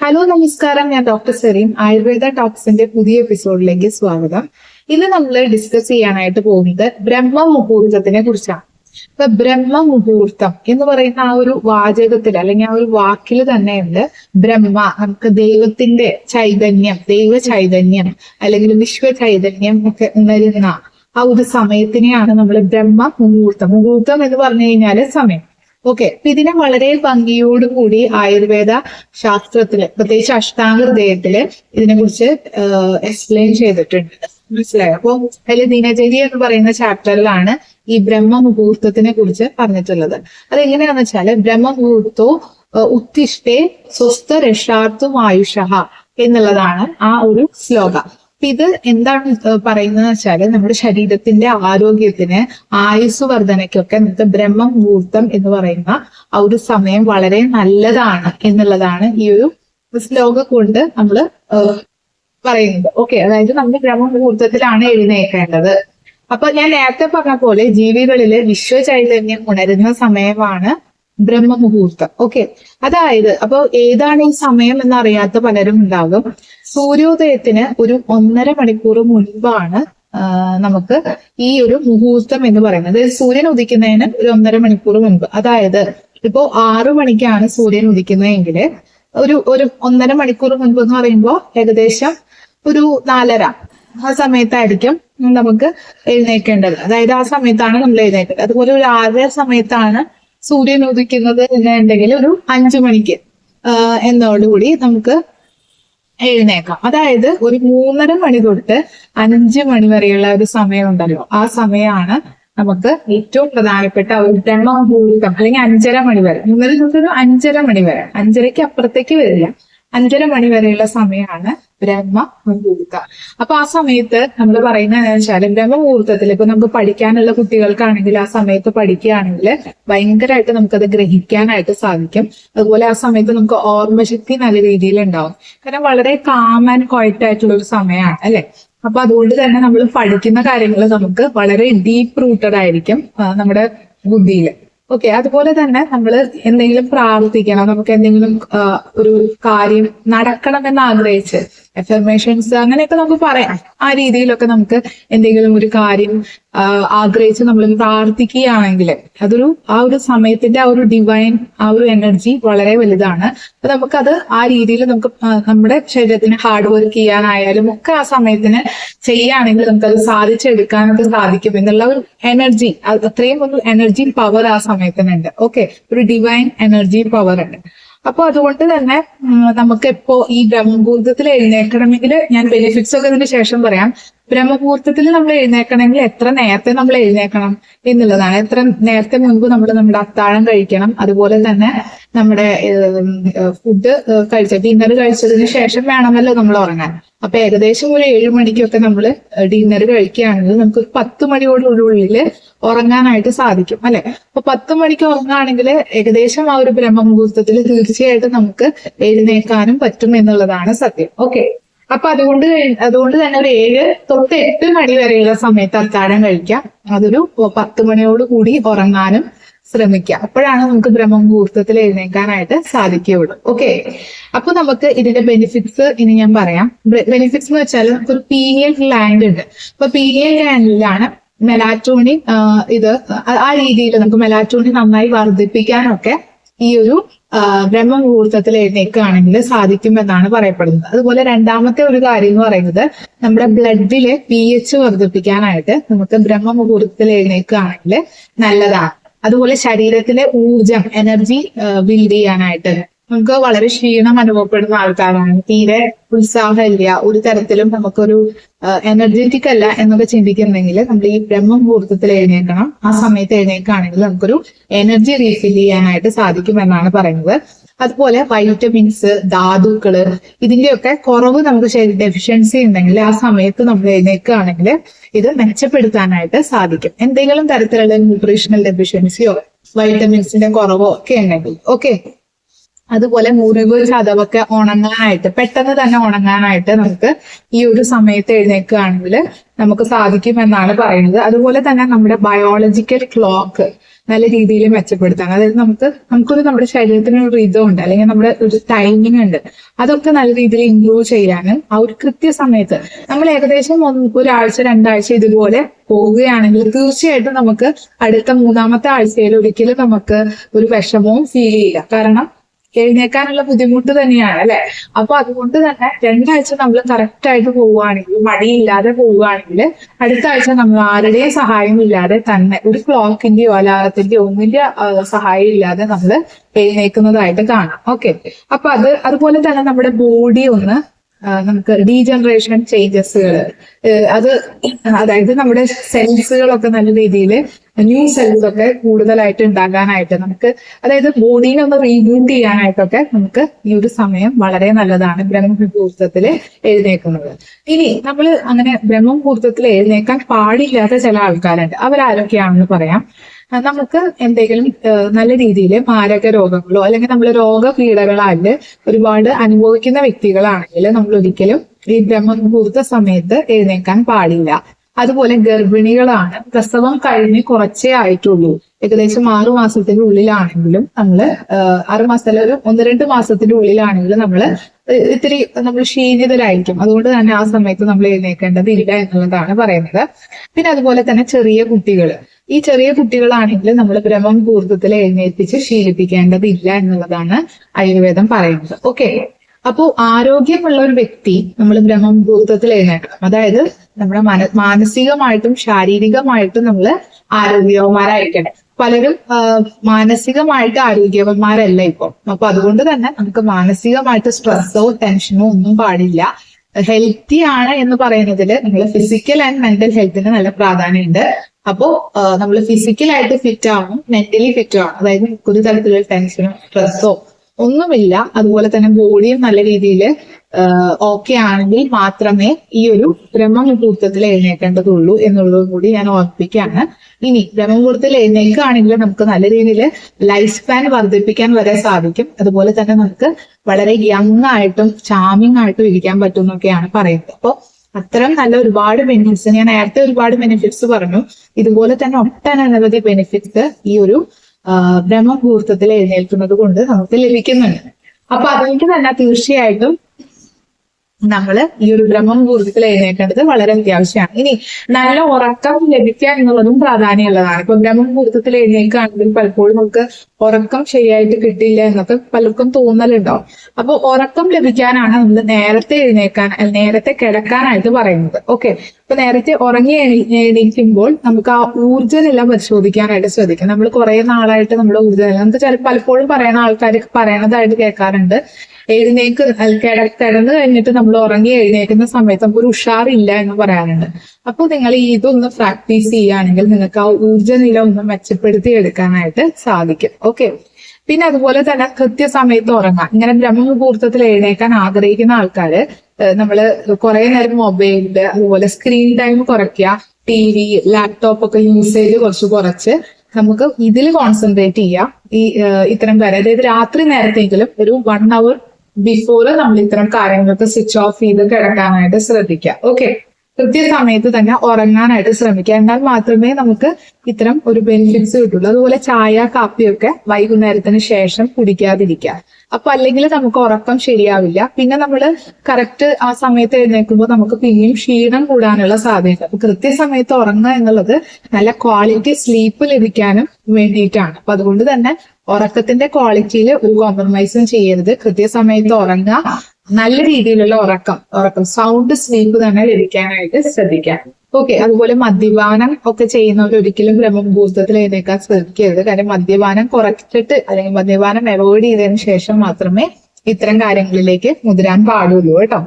Hello നമസ്കാരം. ഞാൻ doctor serine Ayurveda ടോക്സിന്റെ പുതിയ എപ്പിസോഡിലേക്ക് സ്വാഗതം. ഇന്ന് നമ്മൾ ഡിസ്കസ് ചെയ്യാനായിട്ട് പോകുന്നത് ബ്രഹ്മ മുഹൂർത്തത്തിനെ കുറിച്ചാണ്. ഇപ്പൊ ബ്രഹ്മ മുഹൂർത്തം എന്ന് പറയുന്ന ആ ഒരു വാചകത്തിൽ അല്ലെങ്കിൽ ആ ഒരു വാക്കിൽ തന്നെയുണ്ട് ബ്രഹ്മ. നമുക്ക് ദൈവത്തിന്റെ ചൈതന്യം ദൈവ ചൈതന്യം അല്ലെങ്കിൽ വിശ്വ ചൈതന്യം ഒക്കെ ഉണരുന്ന ആ ഒരു സമയത്തിനെയാണ് നമ്മൾ ബ്രഹ്മ മുഹൂർത്തം മുഹൂർത്തം എന്ന് പറഞ്ഞു കഴിഞ്ഞാൽ സമയം. ഓക്കെ അപ്പൊ ഇതിനെ വളരെ ഭംഗിയോടുകൂടി ആയുർവേദ ശാസ്ത്രത്തിൽ പ്രത്യേകിച്ച് അഷ്ടാംഗ ഹൃദയത്തിൽ ഇതിനെ കുറിച്ച് എക്സ്പ്ലെയിൻ ചെയ്തിട്ടുണ്ട്. മനസ്സിലായോ? അപ്പൊ അതിൽ ദിനചരി എന്ന് പറയുന്ന ചാപ്റ്ററിലാണ് ഈ ബ്രഹ്മ മുഹൂർത്തത്തിനെ കുറിച്ച് പറഞ്ഞിട്ടുള്ളത്. അതെങ്ങനെയാന്ന് വെച്ചാൽ ബ്രഹ്മ മുഹൂർത്തോ ഉത്തിഷ്ഠേ സ്വസ്ഥ രക്ഷാർത്ഥം ആയുഷ എന്നുള്ളതാണ് ആ ഒരു ശ്ലോകം. ഇത് എന്താണ് പറയുന്നത് വെച്ചാൽ നമ്മുടെ ശരീരത്തിന്റെ ആരോഗ്യത്തിന് ആയുസ് വർധനയ്ക്കൊക്കെ നമുക്ക് ബ്രഹ്മ മുഹൂർത്തം എന്ന് പറയുന്ന ആ ഒരു സമയം വളരെ നല്ലതാണ് എന്നുള്ളതാണ് ഈ ഒരു ശ്ലോകം കൊണ്ട് നമ്മൾ പറയുന്നത്. ഓക്കെ അതായത് നമ്മൾ ബ്രഹ്മ മുഹൂർത്തത്തിലാണ് എഴുന്നേക്കേണ്ടത് അപ്പൊ ഞാൻ നേരത്തെ പറഞ്ഞ പോലെ ജീവികളിലെ വിശ്വ ചൈതന്യം ഉണരുന്ന സമയമാണ് ബ്രഹ്മ മുഹൂർത്തം ഓക്കെ. അതായത് അപ്പൊ ഏതാണ് ഈ സമയം എന്നറിയാത്ത പലരും ഉണ്ടാകും. സൂര്യോദയത്തിന് ഒരു ഒന്നര മണിക്കൂർ മുൻപാണ് നമുക്ക് ഈ ഒരു മുഹൂർത്തം എന്ന് പറയുന്നത്. സൂര്യൻ ഉദിക്കുന്നതിന് ഒരു ഒന്നര മണിക്കൂർ മുൻപ്. അതായത് ഇപ്പോ ആറു മണിക്കാണ് സൂര്യൻ ഉദിക്കുന്നതെങ്കിൽ ഒരു ഒരു ഒന്നര മണിക്കൂർ മുൻപ് എന്ന് പറയുമ്പോൾ ഏകദേശം ഒരു നാലര. ആ സമയത്തായിരിക്കും നമുക്ക് എഴുന്നേൽക്കേണ്ടത് അതായത് ആ സമയത്താണ് നമ്മൾ എഴുന്നേൽക്കേണ്ടത് അതുപോലെ ഒരു ആറര സമയത്താണ് സൂര്യൻ ഉദിക്കുന്നത് എന്നുണ്ടെങ്കിൽ ഒരു അഞ്ചു മണിക്ക്. എന്നോടുകൂടി നമുക്ക് എഴുന്നേക്കാം. അതായത് ഒരു മൂന്നര മണി തൊട്ട് അഞ്ച് മണി വരെയുള്ള ഒരു സമയം ഉണ്ടല്ലോ ആ സമയമാണ് നമുക്ക് ഏറ്റവും പ്രധാനപ്പെട്ട ഒരു ബ്രഹ്മമുഹൂർത്തം. അല്ലെങ്കിൽ അഞ്ചര മണി വരെ. മൂന്നര തൊട്ട് ഒരു അഞ്ചര മണി വരെ. അഞ്ചരയ്ക്ക് അപ്പുറത്തേക്ക് വരില്ല. അഞ്ചര മണി വരെയുള്ള സമയമാണ് ബ്രഹ്മ മുഹൂർത്ത അപ്പൊ ആ സമയത്ത് നമ്മൾ പറയുന്ന വെച്ചാൽ ബ്രഹ്മ മുഹൂർത്തത്തിൽ ഇപ്പൊ നമുക്ക് പഠിക്കാനുള്ള കുട്ടികൾക്കാണെങ്കിൽ ആ സമയത്ത് പഠിക്കുകയാണെങ്കിൽ ഭയങ്കരമായിട്ട് നമുക്കത് ഗ്രഹിക്കാനായിട്ട് സാധിക്കും. അതുപോലെ ആ സമയത്ത് നമുക്ക് ഓർമ്മശക്തി നല്ല രീതിയിൽ ഉണ്ടാവും. കാരണം വളരെ കാം ആൻഡ് ക്വയറ്റ് ആയിട്ടുള്ള ഒരു സമയമാണ് അല്ലെ? അപ്പൊ അതുകൊണ്ട് തന്നെ നമ്മൾ പഠിക്കുന്ന കാര്യങ്ങൾ നമുക്ക് വളരെ ഡീപ്പ് റൂട്ടഡ് ആയിരിക്കും നമ്മുടെ ബുദ്ധിയിൽ ഓക്കെ അതുപോലെ തന്നെ നമ്മൾ എന്തെങ്കിലും പ്രാർത്ഥിക്കണം നമുക്ക് എന്തെങ്കിലും ഒരു കാര്യം നടക്കണമെന്ന് ആഗ്രഹിച്ച് എഫർമേഷൻസ് അങ്ങനെയൊക്കെ നമുക്ക് പറയാം. ആ രീതിയിലൊക്കെ നമുക്ക് എന്തെങ്കിലും ഒരു കാര്യം ആഗ്രഹിച്ച് നമ്മൾ പ്രാർത്ഥിക്കുകയാണെങ്കിൽ അതൊരു ആ ഒരു സമയത്തിന്റെ ആ ഒരു ഡിവൈൻ ആ ഒരു എനർജി വളരെ വലുതാണ്. അപ്പൊ നമുക്കത് ആ രീതിയിൽ നമുക്ക് നമ്മുടെ ശരീരത്തിന് ഹാർഡ് വർക്ക് ചെയ്യാനായാലും ഒക്കെ ആ സമയത്തിന് ചെയ്യുകയാണെങ്കിൽ നമുക്കത് സാധിച്ചെടുക്കാനൊക്കെ സാധിക്കും എന്നുള്ള ഒരു എനർജി അത്രയും ഒരു എനർജി പവർ ആ സമയത്തിനുണ്ട്. ഓക്കെ ഒരു ഡിവൈൻ എനർജി പവർ ഉണ്ട്. അപ്പൊ അതുകൊണ്ട് തന്നെ നമുക്ക് ഇപ്പോ ഈ ബ്രഹ്മഭൂതത്തിൽ എഴുന്നേൽക്കണമെങ്കിൽ ഞാൻ ബെനിഫിറ്റ്സ് ഒക്കെ ഇതിന് ശേഷം പറയാം. ബ്രഹ്മമുഹൂർത്തത്തിൽ നമ്മൾ എഴുന്നേക്കണമെങ്കിൽ എത്ര നേരത്തെ നമ്മൾ എഴുന്നേക്കണം എന്നുള്ളതാണ്. എത്ര നേരത്തെ മുൻപ് നമ്മൾ നമ്മുടെ അത്താഴം കഴിക്കണം. അതുപോലെ തന്നെ നമ്മുടെ ഫുഡ് കഴിച്ച ഡിന്നർ കഴിച്ചതിന് ശേഷം വേണമല്ലോ നമ്മൾ ഉറങ്ങാൻ. അപ്പൊ ഏകദേശം ഒരു ഏഴു മണിക്കൊക്കെ നമ്മൾ ഡിന്നർ കഴിക്കുകയാണെങ്കിൽ നമുക്ക് ഒരു പത്ത് മണിയോടുള്ളിൽ ഉറങ്ങാനായിട്ട് സാധിക്കും അല്ലെ? അപ്പൊ പത്ത് മണിക്ക് ഉറങ്ങുകയാണെങ്കിൽ ഏകദേശം ആ ഒരു ബ്രഹ്മമുഹൂർത്തത്തിൽ തീർച്ചയായിട്ടും നമുക്ക് എഴുന്നേക്കാനും പറ്റും എന്നുള്ളതാണ് സത്യം. ഓക്കെ. അപ്പൊ അതുകൊണ്ട് അതുകൊണ്ട് തന്നെ ഒരു ഏഴ് തൊട്ട് എട്ട് മണി വരെയുള്ള സമയത്ത് അത്താഴം കഴിക്കാം. അതൊരു പത്ത് മണിയോട് കൂടി ഉറങ്ങാനും ശ്രമിക്കുക അപ്പോഴാണ് നമുക്ക് ബ്രഹ്മമുഹൂർത്തത്തിൽ എഴുന്നേക്കാനായിട്ട് സാധിക്കുകയുള്ളൂ. ഓക്കെ അപ്പൊ നമുക്ക് ഇതിന്റെ ബെനിഫിറ്റ്സ് ഇനി ഞാൻ പറയാം. ബെനിഫിറ്റ്സ് എന്ന് വെച്ചാൽ നമുക്കൊരു പീരിയൽ ഗ്ലാൻഡ് ഉണ്ട്. അപ്പൊ പീരിയൽ ഗ്ലാൻഡിലാണ് മെലാറ്റോണിൻ ഇത് ആ രീതിയിൽ നമുക്ക് മെലാറ്റോണിൻ നന്നായി വർദ്ധിപ്പിക്കാനൊക്കെ ഈ ഒരു ബ്രഹ്മമുഹൂർത്തത്തിൽ എഴുന്നേക്കുകയാണെങ്കിൽ സാധിക്കുമെന്നാണ് പറയപ്പെടുന്നത്. അതുപോലെ രണ്ടാമത്തെ ഒരു കാര്യം എന്ന് പറയുന്നത് നമ്മുടെ ബ്ലഡിലെ പി എച്ച് വർദ്ധിപ്പിക്കാനായിട്ട് നമുക്ക് ബ്രഹ്മമുഹൂർത്തത്തിൽ എഴുന്നേക്കുകയാണെങ്കിൽ നല്ലതാണ്. അതുപോലെ ശരീരത്തിലെ ഊർജം എനർജി ബിൽഡ് ചെയ്യാനായിട്ട് നമുക്ക് വളരെ ക്ഷീണം അനുഭവപ്പെടുന്ന ആൾക്കാരാണ്. തീരെ ഉത്സാഹമില്ല. ഒരു തരത്തിലും നമുക്കൊരു എനർജറ്റിക് അല്ല എന്നൊക്കെ ചിന്തിക്കുന്നെങ്കിൽ നമ്മൾ ഈ ബ്രഹ്മ മുഹൂർത്തത്തിൽ എഴുന്നേക്കണം ആ സമയത്ത് എഴുന്നേക്കാണെങ്കിൽ നമുക്കൊരു എനർജി റീഫിൽ ചെയ്യാനായിട്ട് സാധിക്കും എന്നാണ് പറയുന്നത്. അതുപോലെ വൈറ്റമിൻസ് ധാതുക്കൾ ഇതിന്റെയൊക്കെ കുറവ് നമുക്ക് ശരീര ഡെഫിഷ്യൻസി ഉണ്ടെങ്കിൽ ആ സമയത്ത് നമ്മൾ എഴുന്നേക്കുകയാണെങ്കിൽ ഇത് മെച്ചപ്പെടുത്താനായിട്ട് സാധിക്കും. എന്തെങ്കിലും തരത്തിലുള്ള ന്യൂട്രീഷണൽ ഡെഫിഷ്യൻസിയോ വൈറ്റമിൻസിന്റെ കുറവോ ഒക്കെ ഉണ്ടെങ്കിൽ ഓക്കെ അതുപോലെ മുറിവ് ചതവൊക്കെ ഉണങ്ങാനായിട്ട് പെട്ടെന്ന് തന്നെ ഉണങ്ങാനായിട്ട് നമുക്ക് ഈ ഒരു സമയത്ത് എഴുന്നേൽക്കുകയാണെങ്കിൽ നമുക്ക് സാധിക്കും എന്നാണ് പറയുന്നത്. അതുപോലെ തന്നെ നമ്മുടെ ബയോളജിക്കൽ ക്ലോക്ക് നല്ല രീതിയിൽ മെച്ചപ്പെടുത്താൻ അതായത് നമുക്ക് നമുക്കൊരു നമ്മുടെ ശരീരത്തിന് ഒരു ഉണ്ട് അല്ലെങ്കിൽ നമ്മുടെ ഒരു ടൈമിംഗ് ഉണ്ട് അതൊക്കെ നല്ല രീതിയിൽ ഇംപ്രൂവ് ചെയ്യാനും ആ ഒരു കൃത്യസമയത്ത് നമ്മൾ ഏകദേശം ഒരാഴ്ച രണ്ടാഴ്ച ഇതുപോലെ പോവുകയാണെങ്കിൽ തീർച്ചയായിട്ടും നമുക്ക് അടുത്ത മൂന്നാമത്തെ ആഴ്ചയിൽ ഒരിക്കലും നമുക്ക് ഒരു വിഷമവും ഫീൽ ചെയ്യില്ല. കാരണം എഴുന്നേക്കാനുള്ള ബുദ്ധിമുട്ട് തന്നെയാണ് അല്ലെ? അപ്പൊ അതുകൊണ്ട് തന്നെ രണ്ടാഴ്ച നമ്മൾ കറക്റ്റ് ആയിട്ട് പോവുകയാണെങ്കിൽ മടിയില്ലാതെ പോവുകയാണെങ്കിൽ അടുത്ത ആഴ്ച നമ്മൾ ആരുടെയും സഹായം ഇല്ലാതെ തന്നെ ഒരു ക്ലോക്കിന്റെയോ അലാറത്തിന്റെയോ ഒന്നിന്റെ സഹായം ഇല്ലാതെ നമ്മൾ എഴുന്നേക്കുന്നതായിട്ട് കാണാം. ഓക്കെ? അപ്പൊ അത് അതുപോലെ തന്നെ നമ്മുടെ ബോഡി ഒന്ന് നമുക്ക് ഡീജനറേഷൻ ചേഞ്ചസുകൾ അത് അതായത് നമ്മുടെ സെൽസുകളൊക്കെ നല്ല രീതിയിൽ ന്യൂ സെൽസ് ഒക്കെ കൂടുതലായിട്ട് ഉണ്ടാകാനായിട്ട് നമുക്ക് അതായത് ബോഡീനെ ഒന്ന് റീബൂട്ട് ചെയ്യാനായിട്ടൊക്കെ നമുക്ക് ഈ ഒരു സമയം വളരെ നല്ലതാണ് ബ്രഹ്മമുഹൂർത്തത്തിൽ എഴുന്നേക്കുന്നത്. ഇനി നമ്മൾ അങ്ങനെ ബ്രഹ്മമുഹൂർത്തത്തിൽ എഴുന്നേക്കാൻ പാടില്ലാത്ത ചില ആൾക്കാരുണ്ട്. അവരാരൊക്കെയാണെന്ന് പറയാം. നമുക്ക് എന്തെങ്കിലും നല്ല രീതിയിൽ മാരക രോഗങ്ങളോ അല്ലെങ്കിൽ നമ്മൾ രോഗപീഠകളായിട്ട് ഒരുപാട് അനുഭവിക്കുന്ന വ്യക്തികളാണെങ്കിൽ നമ്മൾ ഒരിക്കലും ഈ ബ്രഹ്മമുഹൂർത്ത സമയത്ത് എഴുന്നേക്കാൻ പാടില്ല. അതുപോലെ ഗർഭിണികളാണ് പ്രസവം കഴിഞ്ഞ് കുറച്ചേ ആയിട്ടുള്ളൂ. ഏകദേശം ആറു മാസത്തിന്റെ ഉള്ളിലാണെങ്കിലും നമ്മൾ ആറു മാസത്തിലെ ഒരു ഒന്ന് രണ്ട് മാസത്തിന്റെ ഉള്ളിലാണെങ്കിലും നമ്മൾ ഇത്തിരി നമ്മൾ ക്ഷീണിതരായിരിക്കും അതുകൊണ്ട് തന്നെ ആ സമയത്ത് നമ്മൾ എഴുന്നേക്കേണ്ടതില്ല എന്നുള്ളതാണ് പറയുന്നത്. പിന്നെ അതുപോലെ തന്നെ ചെറിയ കുട്ടികൾ ഈ ചെറിയ കുട്ടികളാണെങ്കിൽ നമ്മൾ ബ്രഹ്മമുഹൂർത്തത്തിൽ എഴുന്നേൽപ്പിച്ച് ശീലിപ്പിക്കേണ്ടതില്ല എന്നുള്ളതാണ് ആയുർവേദം പറയുന്നത്. ഓക്കെ അപ്പോൾ ആരോഗ്യമുള്ള ഒരു വ്യക്തി നമ്മൾ ബ്രഹ്മമുഹൂർത്തത്തിൽ എഴുന്നേൽക്കണം. അതായത് നമ്മുടെ മന മാനസികമായിട്ടും ശാരീരികമായിട്ടും നമ്മൾ ആരോഗ്യവന്മാരായിരിക്കണം. പലരും മാനസികമായിട്ട് ആരോഗ്യവന്മാരല്ല ഇപ്പോൾ. അപ്പൊ അതുകൊണ്ട് തന്നെ നമുക്ക് മാനസികമായിട്ട് സ്ട്രെസ്സോ ടെൻഷനോ ഒന്നും പാടില്ല. ഹെൽത്തി ആണ് എന്ന് പറയുന്നതിൽ നമ്മൾ ഫിസിക്കൽ ആൻഡ് മെന്റൽ ഹെൽത്തിന് നല്ല പ്രാധാന്യമുണ്ട്. അപ്പോ നമ്മൾ ഫിസിക്കലായിട്ട് ഫിറ്റ് ആവണം മെന്റലി ഫിറ്റ് ആവണം. അതായത് ഒരു തരത്തിലുള്ള ടെൻഷനോ സ്ട്രെസ്സോ ഒന്നുമില്ല. അതുപോലെ തന്നെ ബോഡിയും നല്ല രീതിയിൽ ഓക്കെ ആണെങ്കിൽ മാത്രമേ ഈ ഒരു ബ്രഹ്മമുഹൂർത്തത്തിൽ എഴുന്നേക്കേണ്ടതുള്ളൂ എന്നുള്ളതും കൂടി ഞാൻ ഓർപ്പിക്കുകയാണ്. ഇനി ബ്രഹ്മമുഹൂർത്തത്തിൽ എഴുന്നേൽക്കുകയാണെങ്കിൽ നമുക്ക് നല്ല രീതിയിൽ ലൈഫ് സ്പാൻ വർദ്ധിപ്പിക്കാൻ വരെ സാധിക്കും. അതുപോലെ തന്നെ നമുക്ക് വളരെ യങ് ആയിട്ടും ചാമിങ് ആയിട്ടും ഇരിക്കാൻ പറ്റും എന്നൊക്കെയാണ് പറയുന്നത്. അപ്പോൾ അത്തരം നല്ല ഒരുപാട് ബെനിഫിറ്റ്സ് ഞാൻ നേരത്തെ ഒരുപാട് ബെനിഫിറ്റ്സ് പറഞ്ഞു. ഇതുപോലെ തന്നെ ഒട്ടനവധി ബെനിഫിറ്റ്സ് ഈ ഒരു ബ്രഹ്മമുഹൂർത്തത്തിൽ എഴുന്നേൽക്കുന്നത് കൊണ്ട് നമുക്ക് ലഭിക്കുന്നുണ്ട്. അപ്പൊ അതുകൊണ്ട് തന്നെ തീർച്ചയായിട്ടും നമ്മൾ ഈ ഒരു ബ്രഹ്മമുഹൂർത്തത്തിൽ എഴുന്നേൽക്കേണ്ടത് വളരെ അത്യാവശ്യമാണ്. ഇനി നല്ല ഉറക്കം ലഭിക്കുക എന്നുള്ളതും പ്രാധാന്യമുള്ളതാണ്. ഇപ്പൊ ബ്രഹ്മമുഹൂർത്തത്തിൽ എഴുന്നേൽക്കുകയാണെങ്കിൽ പലപ്പോഴും നമുക്ക് ഉറക്കം ശരിയായിട്ട് കിട്ടില്ല എന്നൊക്കെ പലർക്കും തോന്നലുണ്ടാവും അപ്പൊ ഉറക്കം ലഭിക്കാനാണ് നമ്മൾ നേരത്തെ എഴുന്നേക്കാൻ നേരത്തെ കിടക്കാനായിട്ട് പറയുന്നത്. ഓക്കെ. അപ്പൊ നേരത്തെ ഉറങ്ങി എണീ- എണീക്കുമ്പോൾ നമുക്ക് ആ ഊർജനില പരിശോധിക്കാനായിട്ട് ശ്രദ്ധിക്കാം നമ്മൾ കുറെ നാളായിട്ട് നമ്മൾ ഊർജനില നമുക്ക് ചില പലപ്പോഴും പറയുന്ന ആൾക്കാർ പറയണതായിട്ട് കേൾക്കാറുണ്ട്. എഴുന്നേക്ക് കിടന്ന് കിട കഴിഞ്ഞിട്ട് നമ്മൾ ഉറങ്ങി എഴുന്നേക്കുന്ന സമയത്ത് നമുക്ക് ഒരു ഉഷാറില്ല എന്ന് പറയാറുണ്ട് അപ്പോൾ നിങ്ങൾ ഇതൊന്ന് പ്രാക്ടീസ് ചെയ്യുകയാണെങ്കിൽ നിങ്ങൾക്ക് ആ ഊർജനില ഒന്ന് മെച്ചപ്പെടുത്തി എടുക്കാനായിട്ട് സാധിക്കും. ഓക്കെ? പിന്നെ അതുപോലെ തന്നെ കൃത്യസമയത്ത് ഉറങ്ങാം ഇങ്ങനെ ബ്രഹ്മമുഹൂർത്തത്തിൽ എഴുന്നേക്കാൻ ആഗ്രഹിക്കുന്ന ആൾക്കാര് നമ്മൾ കുറെ നേരം മൊബൈലിൽ അതുപോലെ സ്ക്രീൻ ടൈം കുറയ്ക്കുക ടി വി ലാപ്ടോപ്പ് ഒക്കെ യൂസേജ് കുറച്ച് കുറച്ച് നമുക്ക് ഇതിൽ കോൺസെൻട്രേറ്റ് ചെയ്യാം. ഈ ഇത്തരം കാര്യം അതായത് രാത്രി നേരത്തെങ്കിലും ഒരു വൺ അവർ ബിഫോർ നമ്മൾ ഇത്തരം കാര്യങ്ങളൊക്കെ സ്വിച്ച് ഓഫ് ചെയ്ത് കിടക്കാനായിട്ട് ശ്രദ്ധിക്കുക. ഓക്കെ കൃത്യസമയത്ത് തന്നെ ഉറങ്ങാനായിട്ട് ശ്രമിക്കുക. എന്നാൽ മാത്രമേ നമുക്ക് ഇത്തരം ഒരു ബെനിഫിറ്റ്സ് കിട്ടുള്ളൂ. അതുപോലെ ചായ കാപ്പിയൊക്കെ വൈകുന്നേരത്തിന് ശേഷം കുടിക്കാതിരിക്കുക. അപ്പൊ അല്ലെങ്കിൽ നമുക്ക് ഉറക്കം ശരിയാവില്ല. പിന്നെ നമ്മൾ കറക്റ്റ് ആ സമയത്ത് എഴുന്നേൽക്കുമ്പോൾ നമുക്ക് പിന്നെയും ക്ഷീണം കൂടാനുള്ള സാധ്യത. അപ്പൊ കൃത്യസമയത്ത് ഉറങ്ങുക എന്നുള്ളത് നല്ല ക്വാളിറ്റി സ്ലീപ്പ് ലഭിക്കാനും വേണ്ടിയിട്ടാണ്. അപ്പൊ അതുകൊണ്ട് തന്നെ ഉറക്കത്തിന്റെ ക്വാളിറ്റിയിൽ ഒരു കോംപ്രമൈസും ചെയ്യരുത്. കൃത്യസമയത്ത് ഉറങ്ങുക. നല്ല രീതിയിലുള്ള ഉറക്കം. ഉറക്കം. സൗണ്ട് സ്ലീപ്പ് തന്നെ ലഭിക്കാനായിട്ട് ശ്രദ്ധിക്കാം ഓക്കെ അതുപോലെ മദ്യപാനം ഒക്കെ ചെയ്യുന്നവർ ഒരിക്കലും ബ്രഹ്മഭൂസത്തിൽ എഴുന്നേക്കാൻ ശ്രമിക്കരുത് കാരണം മദ്യപാനം കുറച്ചിട്ട് അല്ലെങ്കിൽ മദ്യപാനം അവോയ്ഡ് ചെയ്തതിനു ശേഷം മാത്രമേ ഇത്തരം കാര്യങ്ങളിലേക്ക് മുതിരാൻ പാടുള്ളൂ കേട്ടോ.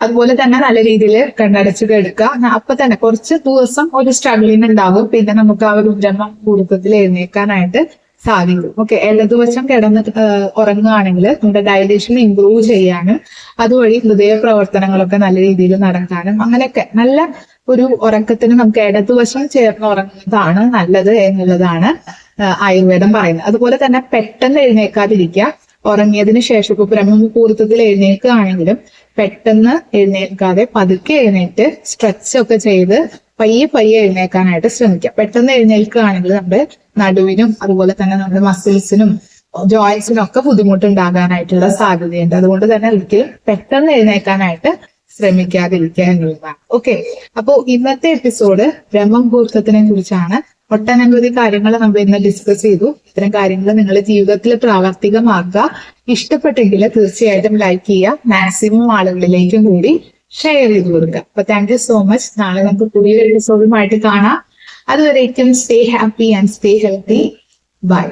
അതുപോലെ തന്നെ നല്ല രീതിയിൽ കണ്ണടച്ച് കെടുക്കുക. അപ്പൊ തന്നെ കുറച്ച് ദിവസം ഒരു സ്ട്രഗിളിങ് ഉണ്ടാകും പിന്നെ നമുക്ക് ആ ഒരു ബ്രഹ്മഭൂതത്തിൽ എഴുന്നേൽക്കാനായിട്ട് സാധിക്കും. ഓക്കെ ഇടതുവശം കിടന്ന് ഉറങ്ങുകയാണെങ്കിൽ നമ്മുടെ ഡയലേഷൻ ഇമ്പ്രൂവ് ചെയ്യാനും അതുവഴി ഹൃദയ പ്രവർത്തനങ്ങളൊക്കെ നല്ല രീതിയിൽ നടക്കാനും അങ്ങനെയൊക്കെ നല്ല ഒരു ഉറക്കത്തിന് നമുക്ക് ഇടതുവശം ചേർന്ന് ഉറങ്ങുന്നതാണ് നല്ലത് എന്നുള്ളതാണ് ആയുർവേദം പറയുന്നത്. അതുപോലെ തന്നെ പെട്ടെന്ന് എഴുന്നേൽക്കാതിരിക്കുക. ഉറങ്ങിയതിന് ശേഷം ഇപ്പൊ ബ്രഹ്മമുഹൂർത്തത്തിൽ എഴുന്നേൽക്കുകയാണെങ്കിലും പെട്ടെന്ന് എഴുന്നേൽക്കാതെ പതുക്കെ എഴുന്നേറ്റ് സ്ട്രെച്ച് ഒക്കെ ചെയ്ത് പയ്യെ പയ്യെ എഴുന്നേൽക്കാനായിട്ട് ശ്രമിക്കുക. പെട്ടെന്ന് എഴുന്നേൽക്കുകയാണെങ്കിൽ നമ്മുടെ നടുവിനും അതുപോലെ തന്നെ നമ്മുടെ മസിൽസിനും ജോയിൻസിനും ഒക്കെ ബുദ്ധിമുട്ടുണ്ടാകാനായിട്ടുള്ള സാധ്യതയുണ്ട്. അതുകൊണ്ട് തന്നെ ഒരിക്കലും പെട്ടെന്ന് എഴുന്നേൽക്കാനായിട്ട് ശ്രമിക്കാതിരിക്കുക എന്നുള്ളതാണ് ഓക്കെ അപ്പോ ഇന്നത്തെ എപ്പിസോഡ് ബ്രഹ്മമുഹൂർത്തത്തിനെ കുറിച്ചാണ്. ഒട്ടനവധി കാര്യങ്ങൾ നമ്മൾ ഇന്ന് ഡിസ്കസ് ചെയ്തു. ഇത്തരം കാര്യങ്ങൾ നിങ്ങളുടെ ജീവിതത്തിൽ പ്രാവർത്തികമാക്കുക. ഇഷ്ടപ്പെട്ടെങ്കിൽ തീർച്ചയായിട്ടും ലൈക്ക് ചെയ്യുക. മാക്സിമം ആളുകളിലേക്കും കൂടി ഷെയർ ചെയ്ത് കൊടുക്കുക. അപ്പൊ താങ്ക് യു സോ മച്ച് നാളെ നമുക്ക് പുതിയൊരു എപ്പിസോഡുമായിട്ട് കാണാം. അതുവരേക്കും stay happy and stay healthy bye